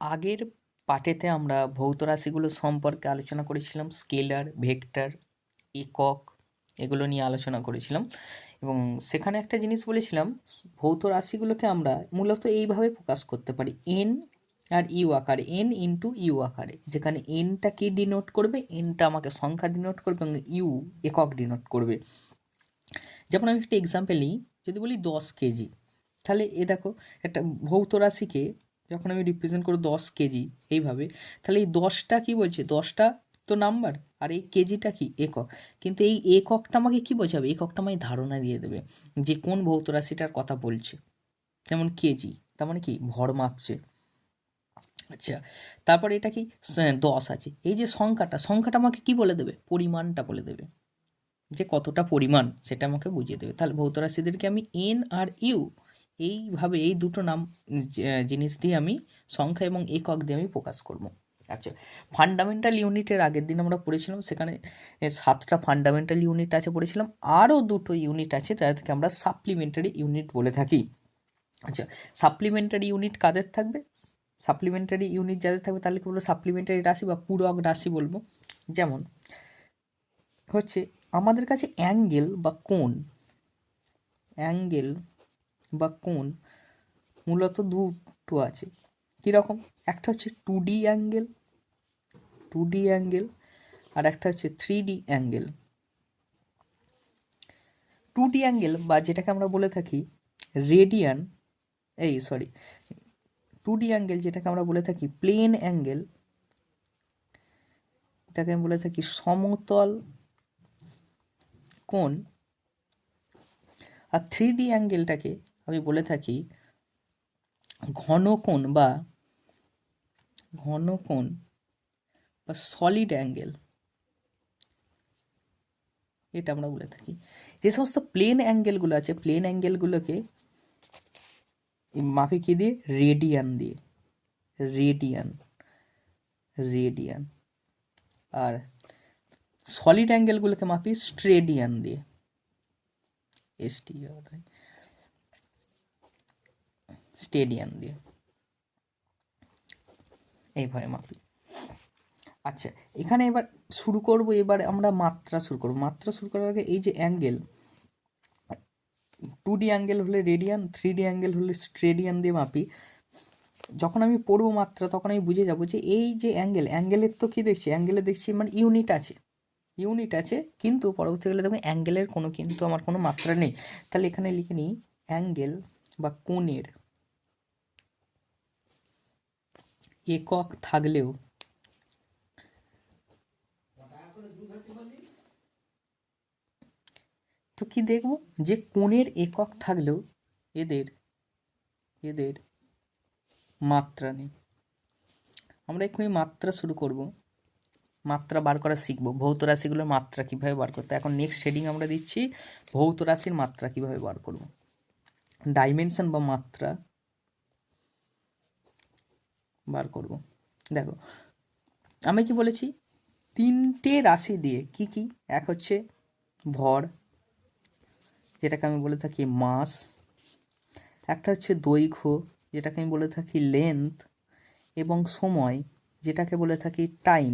আগের পাঠেতে আমরা ভৌত রাশিগুলো সম্পর্কে আলোচনা করেছিলাম, স্কেলার, ভেক্টর, একক, এগুলো নিয়ে আলোচনা করেছিলাম। এবং সেখানে একটা জিনিস বলেছিলাম, ভৌত রাশিগুলোকে আমরা মূলত এইভাবে প্রকাশ করতে পারি এন আর ইউ আকারে এন ইন্টু ইউ আকারে। যেখানে এনটা কি ডিনোট করবে? এনটা আমাকে সংখ্যা ডিনোট করবে এবং ইউ একক ডিনোট করবে। যেমন আমি একটা এক্সাম্পল নিই, যদি বলি দশ কেজি, তাহলে এ দেখো, একটা ভৌত রাশিকে যখন আমি রিপ্রেজেন্ট করব দশ কেজি এইভাবে, তাহলে এই দশটা কি বলছে? দশটা তো নাম্বার আর এই কেজিটা কি? একক। কিন্তু এই এককটা আমাকে কি বোঝাবে? এককটা আমায় ধারণা দিয়ে দেবে যে কোন ভৌত রাশিটার কথা বলছে। যেমন কেজি, তার মানে কি? ভর মাপছে। আচ্ছা তারপর এটা কি? দশ আছে। এই যে সংখ্যাটা সংখ্যাটা আমাকে কি বলে দেবে? পরিমাণটা বলে দেবে। যে কতটা পরিমাণ সেটা আমাকে বুঝিয়ে দেবে। তাহলে ভৌত রাশিদেরকে আমি এন আর ইউ এইভাবে এই দুটো নাম জিনিস দিয়ে আমি সংখ্যা এবং একক দিয়ে আমি প্রকাশ করব। আচ্ছা ফান্ডামেন্টাল ইউনিটের আগের দিন আমরা পড়েছিলাম, সেখানে সাতটা ফান্ডামেন্টাল ইউনিট আছে পড়েছিলাম, আরও দুটো ইউনিট আছে যাদেরকে আমরা সাপ্লিমেন্টারি ইউনিট বলে থাকি। আচ্ছা সাপ্লিমেন্টারি ইউনিট কাদের থাকবে? সাপ্লিমেন্টারি ইউনিট যাদের থাকবে, তাহলে কি বলব? সাপ্লিমেন্টারি রাশি বা পূরক রাশি বলব। যেমন, হচ্ছে, আমাদের কাছে অ্যাঙ্গেল বা কোণ অ্যাঙ্গেল বা কোণ মূলত দুটো আছে। কীরকম? একটা হচ্ছে two D angle two D angle আর একটা হচ্ছে three D angle two D angle বা যেটাকে আমরা বলে থাকি রেডিয়ান এই সরি টু ডি অ্যাঙ্গেল যেটাকে আমরা বলে থাকি প্লেন অ্যাঙ্গেল এটাকে আমি বলে থাকি সমতল কোণ। আর থ্রি ডি অ্যাঙ্গেলটাকে আমি বলে থাকি, ঘন কোণ বা ঘন কোণ বা সলিড অ্যাঙ্গেল এটা আমরা বলে থাকি। যে সমস্ত প্লেন অ্যাঙ্গেলগুলো আছে প্লেন অ্যাঙ্গেলগুলোকে মাপে কি দিয়ে? রেডিয়ান দিয়ে। রেডিয়ান রেডিয়ান আর সলিড অ্যাঙ্গেলগুলোকে মাপি স্ট্রেডিয়ান দিয়ে। এসটি স্টেডিয়ান দিয়ে। এইভাবে মাপি। আচ্ছা এখানে এবার শুরু করব, এবার আমরা মাত্রা শুরু করব। মাত্রা শুরু করার আগে এই যে অ্যাঙ্গেল টু ডি অ্যাঙ্গেল হলে রেডিয়ান থ্রি ডি অ্যাঙ্গেল হলে স্ট্রেডিয়ান দিয়ে মাপি। যখন আমি পড়ব মাত্রা, তখন আমি বুঝে যাব যে এই যে অ্যাঙ্গেল অ্যাঙ্গেলের তো কী দেখছি? অ্যাঙ্গেলে দেখছি মানে ইউনিট আছে। ইউনিট আছে, কিন্তু পরবর্তীকালে দেখবেন অ্যাঙ্গেলের কোনো, কিন্তু আমার কোনো মাত্রা নেই। তাহলে এখানে লিখে নিই অ্যাঙ্গেল বা কোণের একক থাকলেও। তো কি দেখব? যে কোণের একক থাকলেও এদের এদের মাত্রা নেই। আমরা এক্ষুনি মাত্রা শুরু করব। মাত্রা বার করা শিখব। ভৌত রাশিগুলোর মাত্রা কীভাবে বার করতে এখন নেক্সট শেডিং আমরা দিচ্ছি ভৌত রাশির মাত্রা কীভাবে বার করব। ডাইমেনশন বা মাত্রা বার করব। দেখো, আমি কি বলেছি? তিনটে রাশি দিয়ে কি কি? এক হচ্ছে ভর, যেটাকে আমি বলে থাকি মাস। একটা হচ্ছে দৈর্ঘ্য, যেটাকে আমি বলে থাকি লেন্থ এবং সময়, যেটাকে বলে থাকি টাইম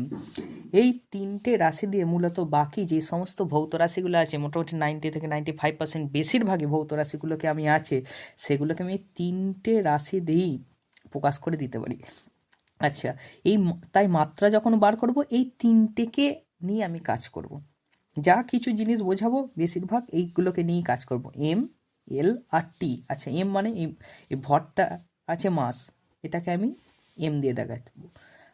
এই তিনটে রাশি দিয়ে মূলত বাকি যে সমস্ত ভৌত রাশিগুলো আছে, মোটামুটি নাইনটি থেকে নাইনটি ফাইভ পার্সেন্ট বেশিরভাগই ভৌত রাশিগুলোকে আমি আছে, সেগুলোকে আমি তিনটে রাশি দিয়েই প্রকাশ করে দিতে পারি। আচ্ছা এই তাই মাত্রা যখন বার করব, এই তিনটেকে নিয়ে আমি কাজ করব। যা কিছু জিনিস বোঝাবো, বেশিরভাগ এইগুলোকে নিয়েই কাজ করব। এম এল আর টি আচ্ছা এম মানে এই ভরটা আছে মাস, এটাকে আমি এম দিয়ে দেখাবো।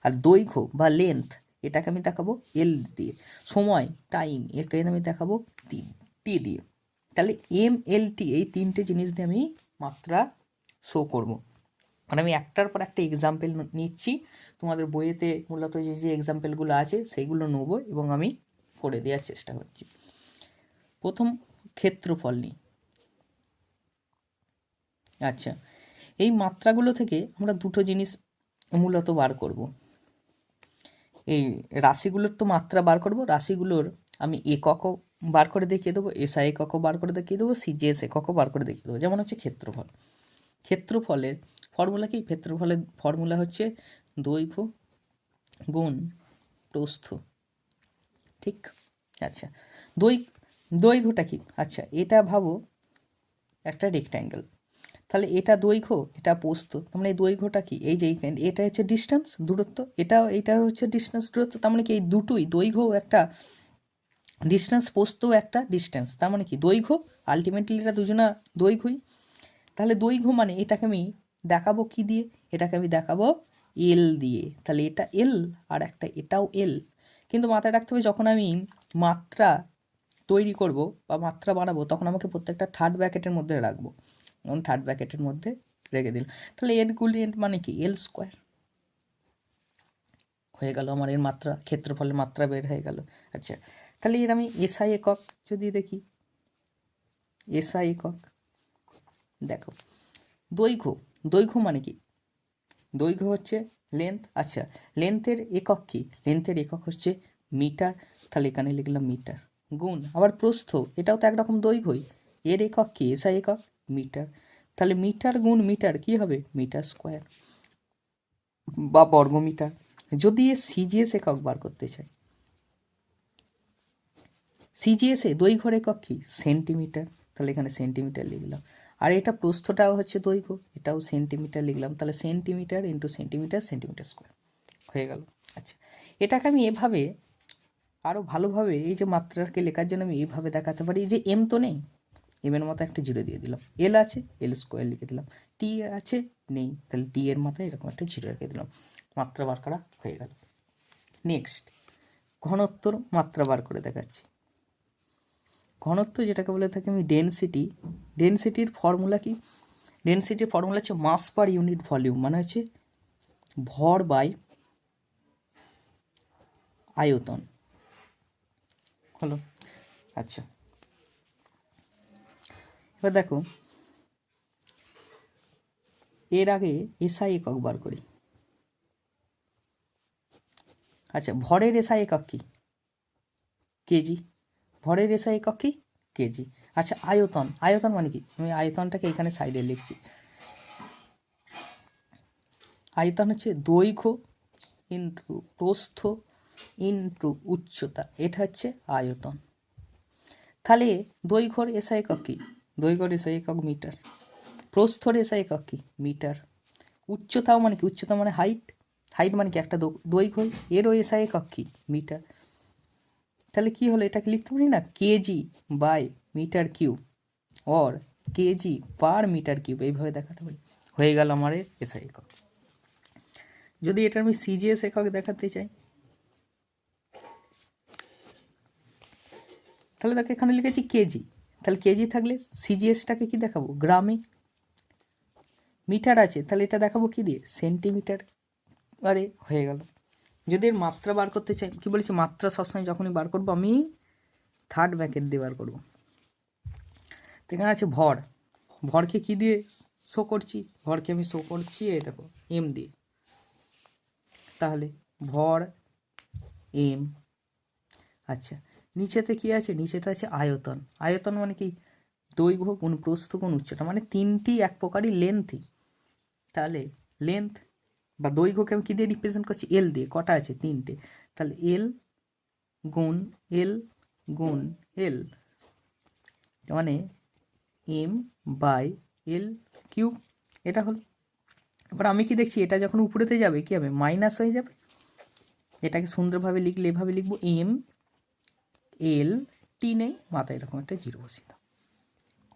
আর দৈর্ঘ্য বা লেন্থ এটাকে আমি দেখাবো এল দিয়ে। সময় টাইম এটাকে আমি দেখাবো টি টি দিয়ে। তাহলে এম এল টি এই তিনটে জিনিস দিয়ে আমি মাত্রা শো করব। মানে আমি একটার পর একটা এক্সাম্পল নিচ্ছি। তোমাদের বইয়েতে মূলত যে যে এক্সাম্পলগুলো আছে সেগুলো নেব এবং আমি করে দেওয়ার চেষ্টা করছি। প্রথম ক্ষেত্রফল নিই। আচ্ছা এই মাত্রাগুলো থেকে আমরা দুটো জিনিস মূলত বার করব। এই রাশিগুলোর তো মাত্রা বার করব, রাশিগুলোর আমি এককও বার করে দেখিয়ে দেবো এসআই এককও বার করে দেখিয়ে দেবো সিজিএস এককও বার করে দেখিয়ে দেবো। যেমন হচ্ছে ক্ষেত্রফল। ক্ষেত্রফলের ফর্মুলা কি? ক্ষেত্রফলের ফর্মুলা হচ্ছে দৈর্ঘ্য গুণ প্রস্থ। ঠিক? আচ্ছা। দৈ, দৈর্ঘ্যটা কি? আচ্ছা এটা ভাবো একটা রেক্ট্যাঙ্গেল তাহলে এটা দৈর্ঘ্য, এটা প্রস্থ, তার মানে এই দৈর্ঘ্যটা কি? এই যে এটা হচ্ছে ডিস্টেন্স দূরত্ব এটাও এটা হচ্ছে ডিস্টেন্স দূরত্ব, তার মানে কি এই দুটোই, দৈর্ঘ্য একটা ডিস্টেন্স প্রস্থও একটা ডিস্টেন্স তার মানে কি দৈর্ঘ্য আলটিমেটলি এটা দুজনা দৈর্ঘ্যই। তাহলে দৈর্ঘ্য মানে এটাকে আমি দেখাবো কি দিয়ে? এটাকে আমি দেখাবো এল দিয়ে। তাহলে এটা এল আর একটা এটাও এল কিন্তু মাথায় রাখতে হবে, যখন আমি মাত্রা তৈরি করব বা মাত্রা বানাবো তখন আমাকে প্রত্যেকটা থার্ড ব্র্যাকেটের মধ্যে রাখব। যেমন থার্ড ব্র্যাকেটের মধ্যে রেখে দিল তাহলে এর গুলিয়েন্ট মানে কি? এল স্কোয়ার হয়ে গেল আমার এর মাত্রা, ক্ষেত্রফলের মাত্রা বের হয়ে গেল। আচ্ছা তাহলে এর আমি এসআই একক যদি দেখি এসআই একক, দেখো, দৈর্ঘ্য দৈর্ঘ্য মানে কি? দৈর্ঘ্য হচ্ছে লেন্থ আচ্ছা লেন্থের একক কি? লেন্থের একক হচ্ছে মিটার তাহলে এখানে লিখলাম মিটার গুণ, আবার প্রস্থ, এটাও তো একরকম দৈর্ঘ্যই, এর একক কি? এসআই একক মিটার তাহলে মিটার গুণ মিটার কি হবে? মিটার স্কোয়ার বা বর্গমিটার যদি এ সিজিএস একক বার করতে চাই সিজিএসে দৈর্ঘ্যর একক কি? সেন্টিমিটার তাহলে এখানে সেন্টিমিটার লিখলাম আর এটা প্রস্থটাও হচ্ছে দৈর্ঘ্য, এটাও সেন্টিমিটার লিখলাম, তাহলে centimetre into centimetre centimetre square হয়ে গেল। আচ্ছা এটাকে আমি এভাবে আরও ভালোভাবে এই যে মাত্রাকে লেখার জন্য আমি এইভাবে দেখাতে পারি যে এম তো নেই এমের মতো একটা জিরো দিয়ে দিলাম। এল আছে এল স্কোয়ার লিখে দিলাম। টি আছে, নেই, তাহলে টি এর মাথায় এরকম একটা জিরো রেখে দিলাম। মাত্রা বার করা হয়ে গেল। নেক্সট ঘনত্বর মাত্রা বার করে দেখাচ্ছি। ঘনত্ব যেটাকে বলে থাকি আমি ডেনসিটি ডেনসিটির ফর্মুলা কি? ডেনসিটির ফর্মুলা হচ্ছে মাস পার ইউনিট ভলিউম মানে হচ্ছে ভর বাই আয়তন। হলো? আচ্ছা। এবার দেখো, এর আগে এসআই একক বার করি। আচ্ছা ভরের এসআই একক কি? কেজি। ভরের এসআই একক কি? কেজি। আচ্ছা আয়তন। আয়তন মানে কি? আমি আয়তনটাকে এখানে সাইডে লিখছি। আয়তন হচ্ছে দৈর্ঘ্য ইন্টু প্রস্থ ইন্টু উচ্চতা। এটা হচ্ছে আয়তন। তাহলে দৈর্ঘ্যর এসা একক কি? দৈর্ঘ্যর এসআই একক মিটার। প্রস্থর এসআই একক কি? মিটার। উচ্চতাও মানে কি? উচ্চতা মানে হাইট। হাইট মানে কি? একটা দৈর্ঘ্য। এরও এসআই একক কি? মিটার। তাহলে কি হলো? এটাকে লিখতে পারি না? KG by metre cube or KG per metre cube এইভাবে দেখাতে পারি। হয়ে গেল আমার এসআই একক। যদি এটা আমি সিজিএস একক দেখাতে চাই, তাহলে দেখো এখানে লিখেছি কেজি তাহলে কেজি থাকলে সিজিএসটাকে কি দেখাবো? গ্রামে মিটার আছে। তাহলে এটা দেখাবো কি দিয়ে? সেন্টিমিটার আরে, হয়ে গেল। যদি এর মাত্রা বার করতে চাই, কি বলেছি? মাত্রা সবসময় যখনই বার করব, আমি থার্ড ব্যাকেট দিয়ে বার করব। তো এখানে আছে ভর। ভরকে কি দিয়ে শো করছি? ভরকে আমি শো করছি, এই দেখো এম দিয়ে। তাহলে ভর এম আচ্ছা। নিচেতে কি আছে? নিচেতে আছে আয়তন। আয়তন মানে কি? দৈর্ঘ্য কোন প্রস্থ কোন উচ্চতা মানে তিনটি এক প্রকারই লেন্থই তাহলে লেন্থ বা দৈর্ঘ্যকে আমি কী দিয়ে রিপ্রেজেন্ট করছি? এল দিয়ে, কটা আছে? তিনটে। তাহলে এল গুণ এল গুণ এল মানে এম বাই এল কিউব এটা হলো। এবার আমি কি দেখছি? এটা যখন উপরেতে যাবে, কী হবে? মাইনাস হয়ে যাবে। এটাকে সুন্দরভাবে লিখলে এভাবে লিখব এম এল টি নেই, মাথায় এরকম একটা জিরো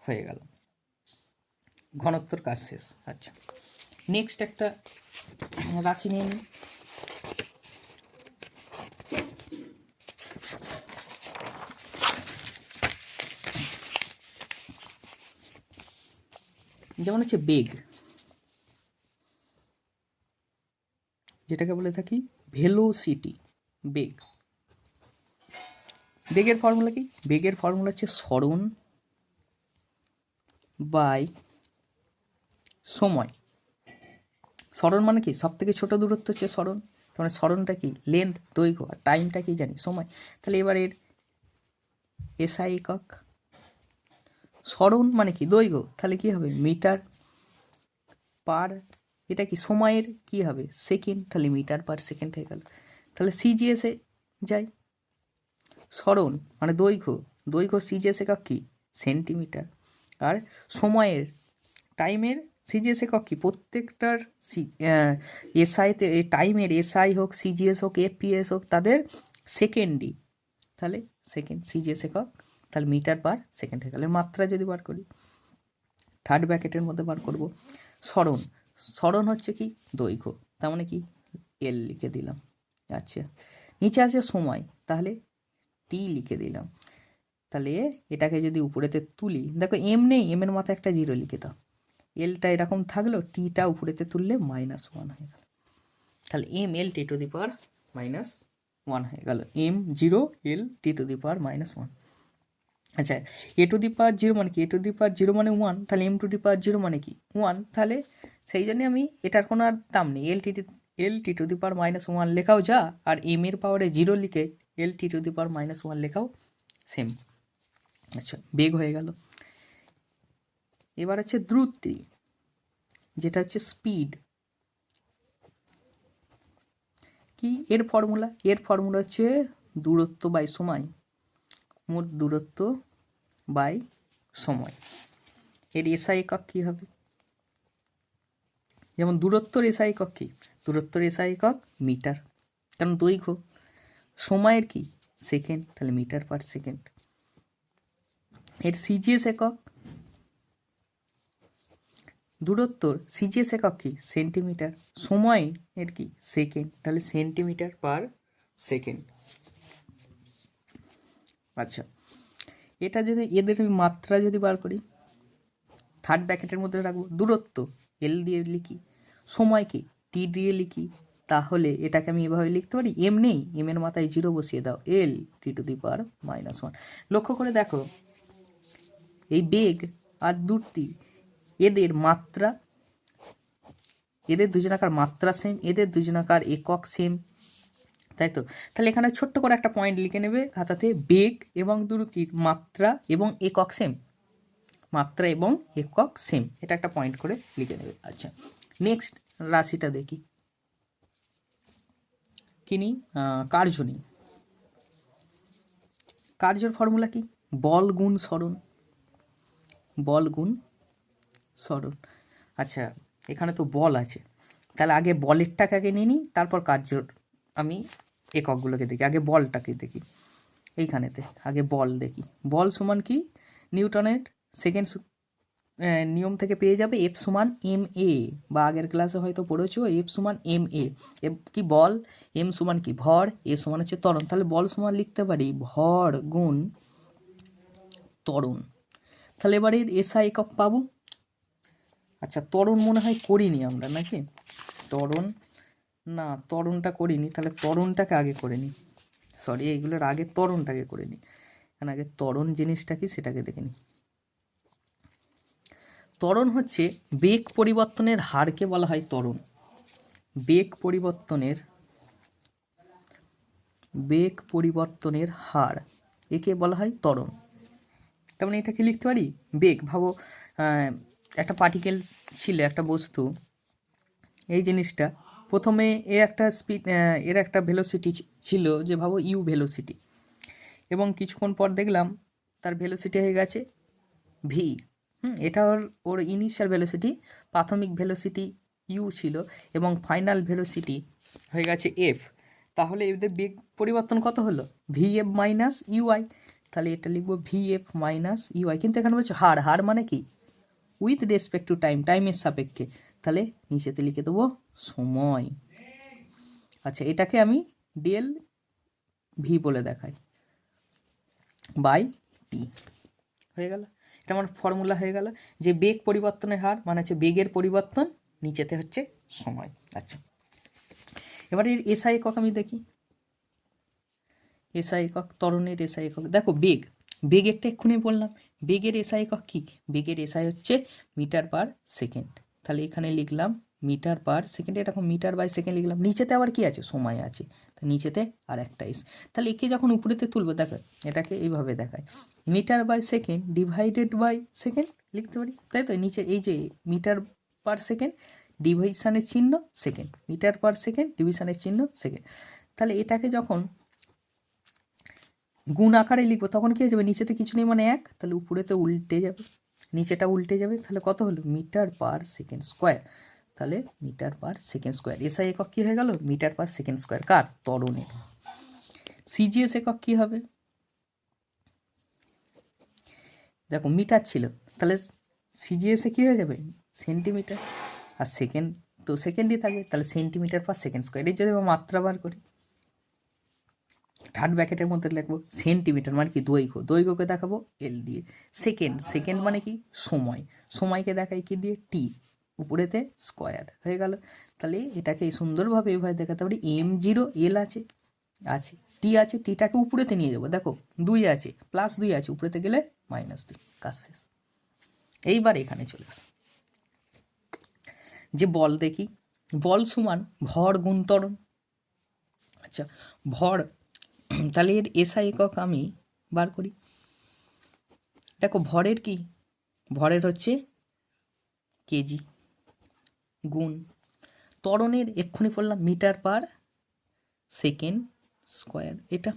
হয়ে গেল। ঘনত্বর কাজ শেষ। আচ্ছা। নেক্সট একটা রাশি নিয়ে নিই যেমন হচ্ছে বেগ যেটাকে বলে থাকি ভেলোসিটি বেগ বেগের ফর্মুলা কি? বেগের ফর্মুলা হচ্ছে স্মরণ বাই সময়। স্মরণ মানে কি? সব থেকে ছোটো দূরত্ব হচ্ছে স্মরণ। মানে স্মরণটা কি? লেন্থ দৈর্ঘ্য আর টাইমটা কি জানি? সময়। তাহলে এবার এর এসআই একক। স্মরণ মানে কি? দৈর্ঘ্য। তাহলে কি হবে? মিটার পার এটা কি? সময়ের কি হবে? সেকেন্ড তাহলে মিটার পার সেকেন্ড হয়ে গেল। তাহলে সিজিএসে যাই। স্মরণ মানে দৈর্ঘ্য। দৈর্ঘ্য সিজিএস একক কি? সেন্টিমিটার আর সময়ের টাইমের সিজিএস একক কি প্রত্যেকটার সি এসআইতে টাইমের এসআই হোক সিজিএস হোক এফপিএস হোক, তাদের সেকেন্ডই তাহলে সেকেন্ড সিজিএস একক তাহলে মিটার পার সেকেন্ড হয়ে গেল। এর মাত্রা যদি বার করি থার্ড ব্র্যাকেটের মধ্যে বার করব, স্মরণ। স্মরণ হচ্ছে কি? দৈর্ঘ্য। তার মানে কি? এল লিখে দিলাম। আচ্ছা। নিচে আছে সময়। তাহলে টি লিখে দিলাম। তাহলে এটাকে যদি উপরেতে তুলি, দেখো এম নেই এমের মাথায় একটা জিরো লিখে দাও। এলটা এরকম থাকল টিটা উপরেতে তুললে মাইনাস ওয়ান হয়ে গেল। তাহলে M L T to the power minus one হয়ে গেল। M zero L T to the power minus one আচ্ছা A to the power zero মানে কি? A to the power zero মানে ওয়ান তাহলে M to the power zero মানে কি? One তাহলে সেই জন্যে আমি এটার কোনো আর দাম নেই। L T L T to the power minus one লেখাও যা, আর এম এর পাওয়ারে জিরো লিখে L T to the power minus one লেখাও সেম আচ্ছা বেগ হয়ে গেল। এবার হচ্ছে দ্রুতি, যেটা হচ্ছে স্পিড কি? এর ফর্মুলা এর ফর্মুলা হচ্ছে দূরত্ব বাই সময়। মোট দূরত্ব বাই সময়। এর এসআই একক কী হবে? যেমন দূরত্বর এসআই একক কী? দূরত্বর এসআই একক মিটার কারণ দৈর্ঘ্য। সময়ের কি? সেকেন্ড তাহলে মিটার পার সেকেন্ড এর সিজিএস একক দূরত্বর সিজিএস একক কি? সেন্টিমিটার। সময় এর কি? সেকেন্ড। তাহলে সেন্টিমিটার পার সেকেন্ড। আচ্ছা। এটা যদি এদের আমি মাত্রা যদি বার করি থার্ড ব্র্যাকেটের মধ্যে রাখব। দূরত্ব এল দিয়ে লিখি। সময় কি? টি দিয়ে লিখি। তাহলে এটাকে আমি এভাবে লিখতে পারি। এম নেই। এম এর মাথায় জিরো বসিয়ে দাও। L T to the power minus one লক্ষ্য করে দেখো। এই বেগ আর দূরত্ব এদের মাত্রা, এদের দুজনাকার মাত্রা সেম এদের দুজনাকার একক সেম তাই তো? তাহলে এখানে ছোট্ট করে একটা পয়েন্ট লিখে নেবে, খাতাতে বেগ এবং দূরত্বের মাত্রা এবং একক সেম মাত্রা এবং একক সেম এটা একটা পয়েন্ট করে লিখে নেবে। আচ্ছা নেক্সট রাশিটা দেখি। কি নিই? কার্য নিই। কার্যর ফর্মুলা কি? বল গুণ সরণ বল গুণ সরণ আচ্ছা এখানে তো বল আছে। তাহলে আগে বলেরটাকে আগে নিয়ে নিই, তারপর কার্যর আমি এককগুলোকে দেখি। আগে বলটাকে দেখি। এইখানেতে, আগে বল দেখি। বল সমান কি? নিউটনের সেকেন্ড নিয়ম থেকে পেয়ে যাবে এফ সমান এম এ বা আগের ক্লাসে হয়তো পড়েছো এফ সমান এম এ এফ কি বল? এম সমান কি? ভর। এ সমান হচ্ছে ত্বরণ। তাহলে বল সমান লিখতে পারি, ভর গুণ ত্বরণ। তাহলে এবার এর এসআই একক পাবো। আচ্ছা ত্বরণ মনে হয় করিনি আমরা, নাকি? ত্বরণ না ত্বরণটা করিনি, তাহলে ত্বরণটাকে আগে করে নিই সরি এইগুলোর আগে ত্বরণটাকে করে নিই কারণ আগে ত্বরণ জিনিসটা কি, সেটাকে দেখে নিই ত্বরণ হচ্ছে বেগ পরিবর্তনের হারকে বলা হয় ত্বরণ বেগ পরিবর্তনের বেগ পরিবর্তনের হার একে বলা হয় ত্বরণ তার মানে এটাকে লিখতে পারি? বেগ, ভাবো একটা পার্টিকেল ছিল, একটা বস্তু। এই জিনিসটা প্রথমে এ একটা স্পিড এর একটা ভেলোসিটি ছিল যে ভাবো ইউ ভেলোসিটি এবং কিছুক্ষণ পর দেখলাম তার ভেলোসিটি হয়ে গেছে ভি হুম, এটা ওর ওর ইনিশিয়াল ভেলোসিটি প্রাথমিক ভেলোসিটি ইউ ছিল এবং ফাইনাল ভেলোসিটি হয়ে গেছে এফ তাহলে এদের বেগ পরিবর্তন কত হলো? ভি এফ মাইনাস ইউআই তাহলে এটা লিখব ভি এফ মাইনাস ইউআই কিন্তু এখানে বলছে হার হার মানে কি? উইথ রেসপেক্ট টু টাইম টাইমের সাপেক্ষে। তাহলে নিচেতে লিখে দেবো সময়। আচ্ছা এটাকে আমি ডেল ভি বলে দেখাই। বাই টি হয়ে গেল? এটা আমার ফর্মুলা হয়ে গেল। যে বেগ পরিবর্তনের হার মানে হচ্ছে বেগের পরিবর্তন, নিচেতে হচ্ছে সময়। আচ্ছা। এবার এর এসআই একক আমি দেখি। এসআই একক, ত্বরণের এসআই একক। দেখো, বেগ। বেগেরটা এক্ষুনি বললাম। বেগের এসআই কী বেগের এসআই হচ্ছে মিটার পার সেকেন্ড। তাহলে এখানে লিখলাম মিটার পার সেকেন্ডে এরকম মিটার বাই সেকেন্ড লিখলাম। নিচেতে আবার কি আছে? সময় আছে। তা নিচেতে আর একটা এস তাহলে একে যখন উপরেতে তুলবো, দেখো, এটাকে এইভাবে দেখায়। Metre by second divided by second লিখতে পারি? তাই তো? নিচে এই যে মিটার পার সেকেন্ড, ডিভিশনের চিহ্ন সেকেন্ড। মিটার পার সেকেন্ড, ডিভিশনের চিহ্ন সেকেন্ড। তাহলে এটাকে যখন গুণ আকারে লিখব, তখন কী হয়ে যাবে? নিচেতে কিছু নেই মানে এক, তাহলে উপরেতে উল্টে যাবে। নিচেটা উল্টে যাবে, তাহলে কত হলো? Metre per second square. তাহলে metre per second square. SI একক কী হয়ে গেল? Metre per second square. কার? ত্বরণের সিজিএস একক কী হবে? দেখো, মিটার ছিল। তাহলে সিজিএসে কী হয়ে যাবে? সেন্টিমিটার। আর সেকেন্ড, তো সেকেন্ডই থাকবে। তাহলে সেন্টিমিটার পার সেকেন্ড স্কোয়ার। এর যদি আমরা মাত্রা বার করি। থার্ড ব্যাকেটের মধ্যে লিখব সেন্টিমিটার মানে কি দৈর্ঘ্য। দৈর্ঘ্যকে দেখাবো এল দিয়ে। সেকেন্ড সেকেন্ড মানে কি? সময়। সময়কে দেখাই কি দিয়ে? টি উপরেতে স্কোয়ার হয়ে গেল। তাহলে এটাকে সুন্দরভাবে এভাবে দেখাতে পারি। এম জিরো এল আছে। আছে। টি আছে। টিটাকে উপরেতে নিয়ে যাব। দেখো, দুই আছে। প্লাস দুই আছে। উপরেতে গেলে মাইনাস দুই। কাজ শেষ। এইবার এখানে চলে আস। যে বল দেখি। বল সমান ভর গুণ ত্বরণ আচ্ছা ভর তাহলে এর এসআই একক আমি বার করি। দেখো ভরের কি? ভরের হচ্ছে কেজি গুণ। ত্বরণের এক্ষুনি পড়লাম মিটার পার সেকেন্ড স্কোয়ার। এটা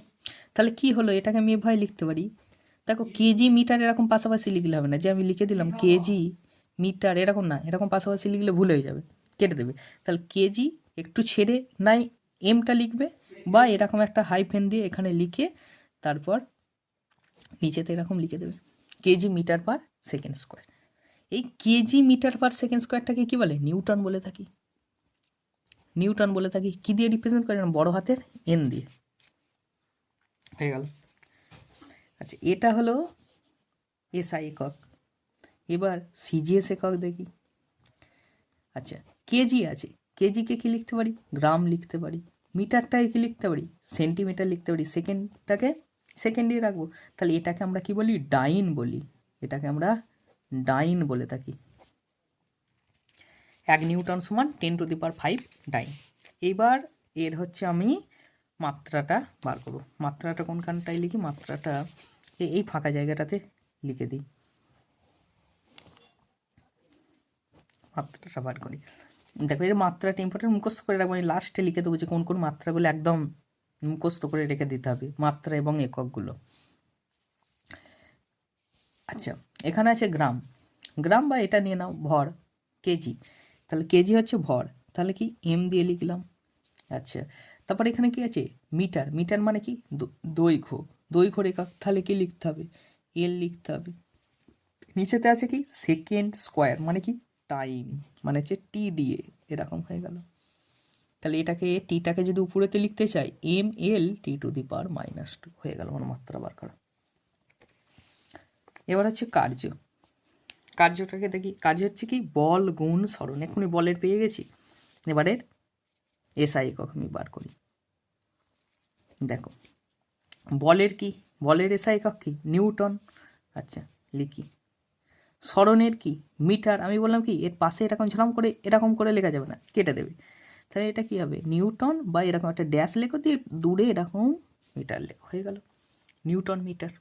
তাহলে কি হলো? এটাকে আমি এভাবে লিখতে পারি। দেখো কেজি মিটার এরকম পাশাপাশি লিখলে হবে না। যে আমি লিখে দিলাম কেজি মিটার এরকম না, এরকম পাশাপাশি লিখলে ভুল হয়ে যাবে, কেটে দেবে। তাহলে কেজি একটু ছেড়ে নাই, এমটা লিখবে বা এরকম একটা হাই হাইফেন দিয়ে এখানে লিখে তারপর নিচেতে এরকম লিখে দেবে KG metre per second square এই কেজি মিটার পার সেকেন্ড স্কোয়ারটাকে কী বলে? নিউটন বলে থাকি। নিউটন বলে থাকি। কী দিয়ে রিপ্রেজেন্ট করে? না বড় হাতের এন দিয়ে। হয়ে গেল। আচ্ছা এটা হলো এসআই একক। এবার সিজিএস একক দেখি। আচ্ছা কেজি আছে। কেজিকে কি লিখতে পারি? গ্রাম লিখতে পারি। মিটারটাকে কি লিখতে পারি? সেন্টিমিটার লিখতে পারি। সেকেন্ডটাকে সেকেন্ডে রাখব। তাহলে এটাকে আমরা কি বলি? ডাইন বলি। এটাকে আমরা ডাইন বলে থাকি। এক নিউটন সমান ten to the per five dyne. এইবার এর হচ্ছে আমি মাত্রাটা বার করব। মাত্রাটা কোনখানটায় লিখি? মাত্রাটা এই ফাঁকা জায়গাটাতে লিখে দিই। মাত্রাটা বার করি। দেখো, এর মাত্রাটা ইম্পর্টেন্ট মুখস্থ করে রাখব। লাস্টে লিখে দেবো যে কোন কোন মাত্রাগুলো একদম মুখস্থ করে রেখে দিতে হবে, মাত্রা এবং এককগুলো। আচ্ছা এখানে আছে গ্রাম। গ্রাম বা এটা নিয়ে নাও, ভর কেজি তাহলে কেজি হচ্ছে ভর। তাহলে কি? এম দিয়ে লিখলাম। আচ্ছা তারপর এখানে কি আছে? মিটার। মিটার মানে কি? দৈর্ঘ্য। দৈর্ঘ্য রেখা, তাহলে কি লিখতে হবে? এল লিখতে হবে। নিচেতে আছে কি? সেকেন্ড স্কোয়ার মানে কি? টাইম মানে হচ্ছে টি দিয়ে এরকম হয়ে গেল। তাহলে এটাকে টিটাকে যদি উপরেতে লিখতে চাই M L T to the power minus two হয়ে গেল আমার মাত্রা বার করা। এবার হচ্ছে কার্য। কার্যটাকে দেখি। কার্য হচ্ছে কি? বল গুণ স্মরণ। এক্ষুনি বলের পেয়ে গেছি। এবারের এসআই একক আমি বার করি। দেখো। বলের কি? বলের এসআই একক কি? নিউটন। আচ্ছা লিখি। স্মরণের কি? মিটার, আমি বললাম কি, এর পাশে এরকম ঝাম করে, এরকম করে লেখা যাবে না, কেটে দেবে। তাহলে এটা কি হবে? নিউটন বা এরকম একটা ড্যাশ লেখো দিয়ে দূরে এরকম মিটার লেখো, হয়ে গেল। Newton metre.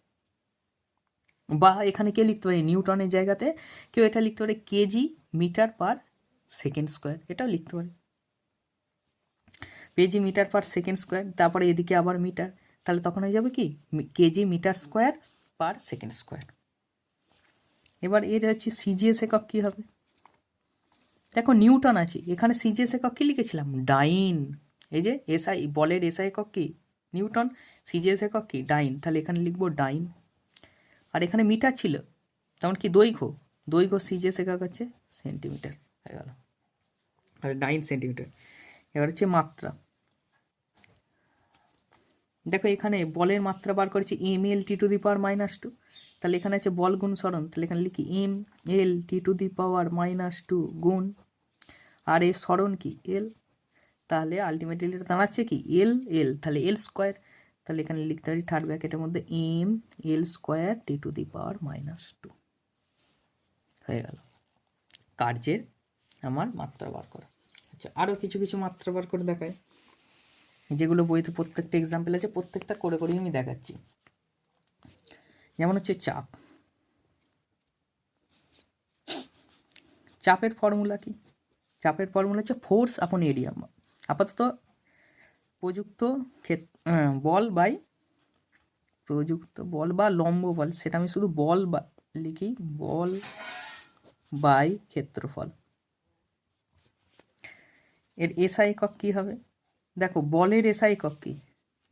বা এখানে কে লিখতে পারে? নিউটনের জায়গাতে কেউ এটা লিখতে পারে KG metre per second square, এটাও লিখতে পারে। KG metre per second square, তারপরে এদিকে আবার মিটার, তাহলে তখন হয়ে যাবে কি? KG metre square per second square. এবার এর হচ্ছে সিজিএস একক কী হবে? দেখো নিউটন আছে, এখানে সিজিএস একক কী লিখেছিলাম? ডাইন। এই যে এসআই বলের এসআই একক কি? নিউটন সিজিএস একক কি? ডাইন। তাহলে এখানে লিখব ডাইন। আর এখানে মিটার ছিল তেমন কি দৈর্ঘ্য? দৈর্ঘ্য সিজিএস একক হচ্ছে সেন্টিমিটার, হয়ে গেল। আর ডাইন সেন্টিমিটার, এবার হচ্ছে মাত্রা। দেখো এখানে বলের মাত্রা বার করেছি M L T to the power minus two তাহলে এখানে আছে বল গুণ সরণ তাহলে এখানে লিখি M, L, T to the power minus two গুণ। আর এ সরণ কি? এল। তাহলে আলটিমেটলি এটা দাঁড়াচ্ছে কি? এল এল। তাহলে এল স্কোয়ার তাহলে এখানে লিখতে পারি থার্ড ব্র্যাকেটের মধ্যে M, L square T to the power minus two. হয়ে গেল। কার্যের আমার মাত্রা বার করা। আচ্ছা আরও কিছু কিছু মাত্রা বার করে দেখায় যেগুলো বইতে প্রত্যেকটা এক্সাম্পল আছে, প্রত্যেকটা করে করেই আমি দেখাচ্ছি। যেমন হচ্ছে চাপ। চাপের ফর্মুলা কি? চাপের ফর্মুলা হচ্ছে ফোর্স আপন এরিয়া আপাতত প্রযুক্ত বল বাই প্রযুক্ত বল বা লম্ব বল, সেটা আমি শুধু বল বা লিখি, বল বাই ক্ষেত্রফল। এর এসআই একক কী হবে? দেখো, বলের এসআই একক কী?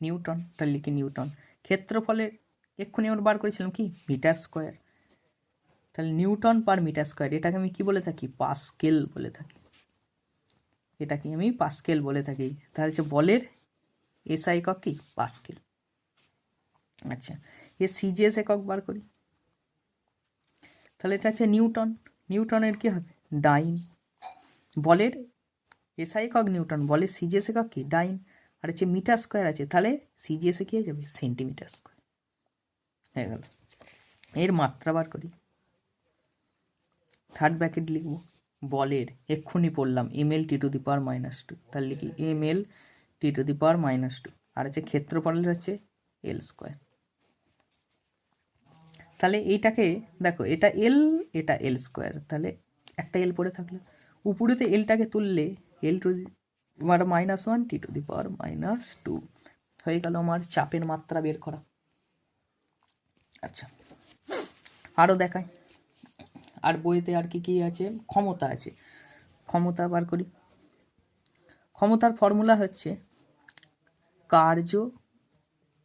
নিউটন তার লিখি নিউটন। ক্ষেত্রফলের এক্ষুনি আমরা বার করেছিলাম কি? Metre square. তাহলে নিউটন পার মিটার স্কোয়ার, এটাকে আমি কি বলে থাকি? পাস্কেল বলে থাকি। এটাকে আমি পাস্কেল বলে থাকি। তাহলে হচ্ছে বলের এসআই একক কি? পাস্কেল। আচ্ছা এর সিজিএস একক বার করি। তাহলে এটা হচ্ছে নিউটন। নিউটনের কি হবে? ডাইন। বলের এসআই একক নিউটন, বলের সিজিএস একক কি? ডাইন। আর হচ্ছে মিটার স্কোয়ার আছে, তাহলে সিজিএসে কি হয়ে যাবে? Centimetre square. হয়ে গেল। এর মাত্রা বার করি। থার্ড ব্র্যাকেট লিখব। বলের এক্ষুনি পড়লাম। M L T to the power minus two তাহলে লিখি M L T to the power minus two আর হচ্ছে ক্ষেত্রফলের হচ্ছে এল স্কোয়ার তাহলে এইটাকে, দেখো, এটা এল এটা এল স্কোয়ার তাহলে একটা এল পড়ে থাকল। উপরেতে এলটাকে তুললে L to power minus one T to the power minus two হয়ে গেল আমার চাপের মাত্রা বের করা। আরও দেখায় আর বইতে আর কি কি আছে? ক্ষমতা আছে। ক্ষমতা বার করি। ক্ষমতার ফর্মুলা হচ্ছে কার্য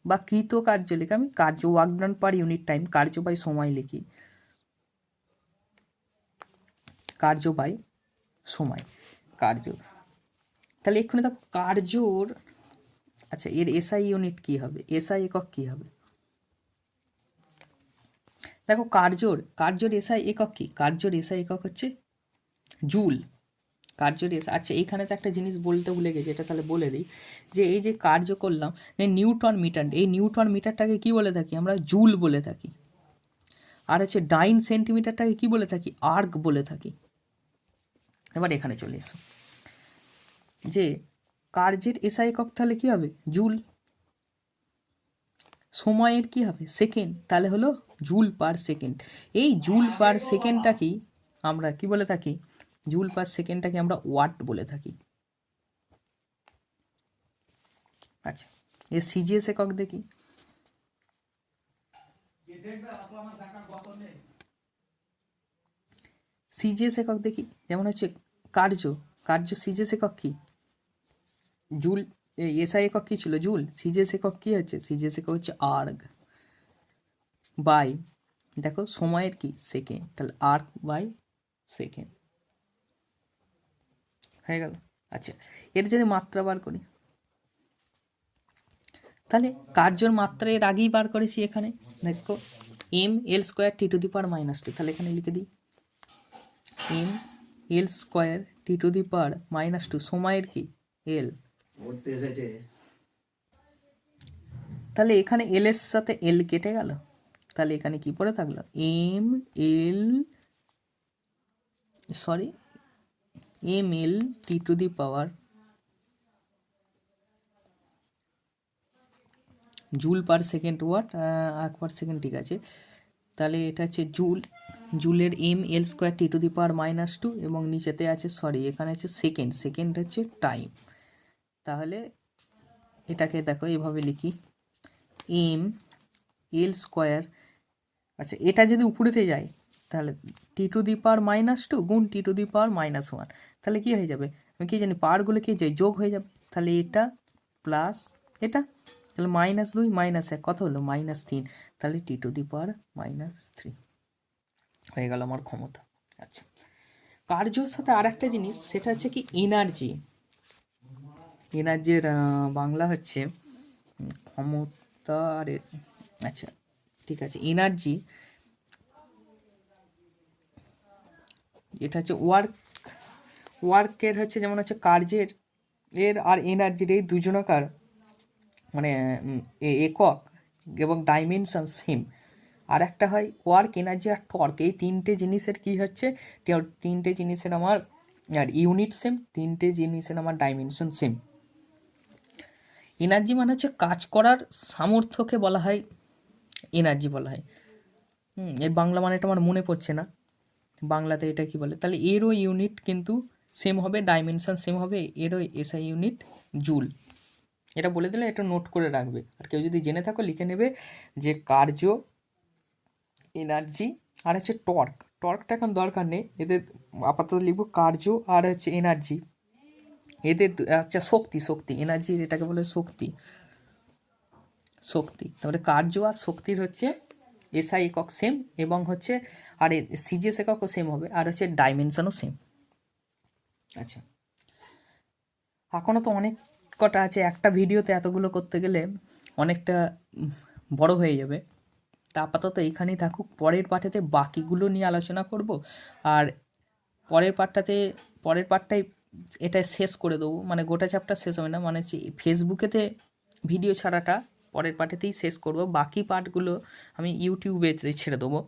বা কৃত কার্য লিখে। আমি কার্য work done per unit time, কার্য বাই সময় লিখি। কার্য বাই সময়, কার্য। তাহলে এক্ষুনি দেখো, কার্যর আচ্ছা এর এসআই ইউনিট কী হবে? এসআই একক কী হবে? দেখো কার্যর কার্যর এসআই একক কি? কার্যর এসআই একক হচ্ছে জুল। কার্যর এসআই আচ্ছা এইখানে তো একটা জিনিস বলতে ভুলে গেছি, এটা তাহলে বলে দিই। যে এই যে কার্য করলাম এই নিউটন মিটার, এই নিউটন মিটারটাকে কি বলে থাকি আমরা? জুল বলে থাকি। আর হচ্ছে ডাইন সেন্টিমিটারটাকে কি বলে থাকি? আর্ক বলে থাকি। এবার এখানে চলে এসো। যে কার্যের এসআই একক তাহলে কি হবে? জুল। সময়ের কি হবে? সেকেন্ড। তাহলে হলো জুল পার সেকেন্ড। এই জুল পার সেকেন্ডটা কি আমরা কি বলে থাকি? জুল পার সেকেন্ডটাকে আমরা ওয়াট বলে থাকি। আচ্ছা এর সিজিএস একক দেখি। সিজিএস একক দেখি। যেমন হচ্ছে কার্য। কার্য সিজিএস একক কি? জুল এসআই একক কী ছিল? জুল। সিজিএস একক কী হচ্ছে? সিজিএস একক হচ্ছে আর্গ। বাই। দেখো, সময়ের কি? সেকেন্ড। তাহলে আর্ক বাই সেকেন্ড। হয়ে গেল। আচ্ছা এর যদি মাত্রা বার করি। তাহলে কার্যর মাত্রা এর আগেই বার করেছি এখানে? দেখো, M L square T to the power minus two. তাহলে এখানে লিখে দিই। M L square T to the power minus two. সময়ের কি? এল। এসেছে। তাহলে এখানে এল এর সাথে এল কেটে গেল। তাহলে এখানে কি পড়ে থাকল? M L sorry M L T to the power joule per second watt এক পার সেকেন্ড ঠিক আছে। তাহলে এটা হচ্ছে joule জুলের M L square T to the power minus two এবং নিচেতে আছে সরি এখানে হচ্ছে সেকেন্ড সেকেন্ড হচ্ছে টাইম তাহলে এটাকে দেখো এভাবে লিখি। এম এল স্কোয়ার আচ্ছা এটা যদি উপরেতে যায়, তাহলে T to the power minus two গুণ T to the power minus one তাহলে কী হয়ে যাবে? আমি কী জানি পাওয়ারগুলো কি যায়, যোগ হয়ে যাবে। তাহলে এটা প্লাস এটা, তাহলে মাইনাস দুই মাইনাস এক, কত হলো? মাইনাস তিন, তাহলে T to the power minus three হয়ে গেল আমার ক্ষমতা। আচ্ছা কার্যর সাথে আর একটা জিনিস, সেটা হচ্ছে কি এনার্জি এনার্জির বাংলা হচ্ছে উম, ক্ষমতা আচ্ছা ঠিক আছে এনার্জি এটা হচ্ছে ওয়ার্ক ওয়ার্কের হচ্ছে যেমন হচ্ছে কার্যের এর আর এনার্জির এই দুজনকার মানে একক এবং ডাইমেনশন সেম আর একটা হয় ওয়ার্ক এনার্জি আর টর্ক। এই তিনটে জিনিসের কি হচ্ছে? তিনটে জিনিসের আমার আর ইউনিট সেম তিনটে জিনিসের আমার ডাইমেনশন সেম এনার্জি মানে হচ্ছে কাজ করার সামর্থ্যকে বলা হয় এনার্জি বলা হয়। হুম, এর বাংলা মানেটা আমার মনে পড়ছে না। বাংলাতে এটা কি বলে? তাহলে এরও ইউনিট কিন্তু সেম হবে ডাইমেনশন সেম হবে এরও এসআই ইউনিট জুল এটা বলে দিলে এটা নোট করে রাখবে। আর কেউ যদি জেনে থাকো, লিখে নেবে যে কার্য এনার্জি আর হচ্ছে টর্ক টর্কটা এখন দরকার নেই। এদের আপাতত লিখব কার্য আর হচ্ছে এনার্জি এদের আচ্ছা শক্তি শক্তি এনার্জি এটাকে বলে শক্তি। শক্তি, তারপরে কার্য আর শক্তির হচ্ছে এসআই একক সেম এবং হচ্ছে, আর সিজিএস এককও সেম হবে, আর হচ্ছে ডাইমেনশনও সেম আচ্ছা এখনও তো অনেক কটা আছে, একটা ভিডিওতে এতগুলো করতে গেলে অনেকটা বড় হয়ে যাবে। তা আপাতত এইখানেই থাকুক, পরের পাঠেতে বাকিগুলো নিয়ে আলোচনা করব, আর পরের পাঠটাতে, পরের পাঠটাই এটা শেষ করে দেবো। মানে গোটা চ্যাপ্টার শেষ হবে না। মানে ফেসবুকেতে ভিডিও ছাড়াটা পরের পার্টেতেই শেষ করব। বাকি পার্টগুলো আমি ইউটিউবে ছেড়ে দেবো।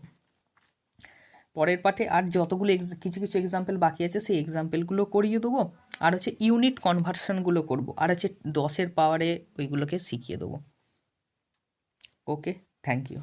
পরের পাঠে আর যতগুলো কিছু কিছু এক্সাম্পল বাকি আছে, সেই এক্সাম্পলগুলো করিয়ে দেবো। আর হচ্ছে ইউনিট কনভার্সনগুলো করব। আর হচ্ছে দশের পাওয়ারে ওইগুলোকে শিখিয়ে দেবো। Okay thank you